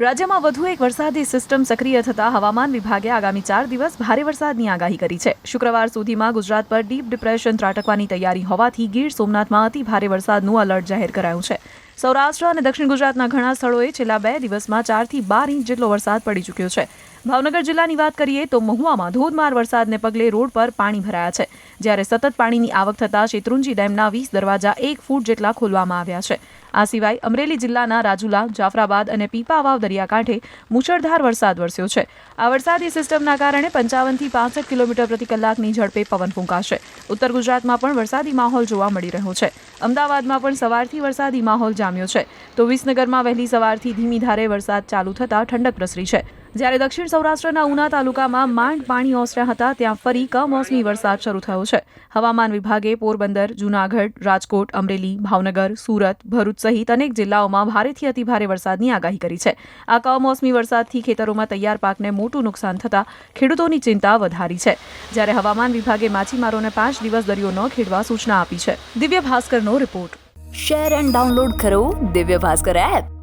રાજ્યમાં વધુ એક વરસાદી સિસ્ટમ સક્રિય થતા હવામાન વિભાગે આગામી ચાર દિવસ ભારે વરસાદની આગાહી કરી છે. શુક્રવાર સુધીમાં ગુજરાત પર ડીપ ડિપ્રેશન ત્રાટકવાની તૈયારી હોવાથી ગીર સોમનાથમાં અતિ ભારે વરસાદનું એલર્ટ જાહેર કરાયું છે. સૌરાષ્ટ્ર અને દક્ષિણ ગુજરાતના ઘણા સ્થળોએ છેલ્લા બે દિવસમાં ચારથી બાર ઇંચ જેટલો વરસાદ પડી ચૂક્યો છે. ભાવનગર જિલ્લાની વાત કરીએ તો મહુવામાં ધોધમાર વરસાદને પગલે રોડ પર પાણી ભરાયા છે. જ્યારે સતત પાણીની આવક થતાં શેત્રુંજી ડેમના વીસ દરવાજા એક ફૂટ જેટલા ખોલવામાં આવ્યા છે. આ સિવાય અમરેલી જિલ્લાના રાજુલા, જાફરાબાદ અને પીપાવાવ દરિયાકાંઠે મુશળધાર વરસાદ વરસ્યો છે. આ વરસાદી સિસ્ટમના કારણે પંચાવનથી પાસઠ કિલોમીટર પ્રતિ કલાકની ઝડપે પવન ફૂંકાશે. ઉત્તર ગુજરાતમાં પણ વરસાદી માહોલ જોવા મળી રહ્યો છે. અમદાવાદમાં પણ સવારથી વરસાદી માહોલ જામ્યો છે. તો વિસનગરમાં વહેલી સવારથી ધીમી ધારે વરસાદ ચાલુ થતાં ઠંડક પ્રસરી છે. જ્યારે દક્ષિણ સૌરાષ્ટ્રના ઉના તાલુકામાં માંડ પાણી ઓસર્યા હતા, ત્યાં ફરી કમોસમી વરસાદ શરૂ થયો છે. હવામાન વિભાગે પોરબંદર, જૂનાગઢ, રાજકોટ, અમરેલી, ભાવનગર, સુરત, ભરૂચ સહિત અનેક જિલ્લાઓમાં ભારેથી અતિભારે વરસાદની આગાહી કરી છે. આ કમોસમી વરસાદથી ખેતરોમાં તૈયાર પાકને મોટું નુકસાન થતાં ખેડૂતોની ચિંતા વધારી છે. જ્યારે હવામાન વિભાગે માછીમારોને પાંચ દિવસ દરિયો ન ખેડવા સૂચના આપી છે. દિવ્ય ભાસ્કરનો રિપોર્ટ. શેર એન્ડ ડાઉનલોડ કરો દિવ્ય ભાસ્કર એપ.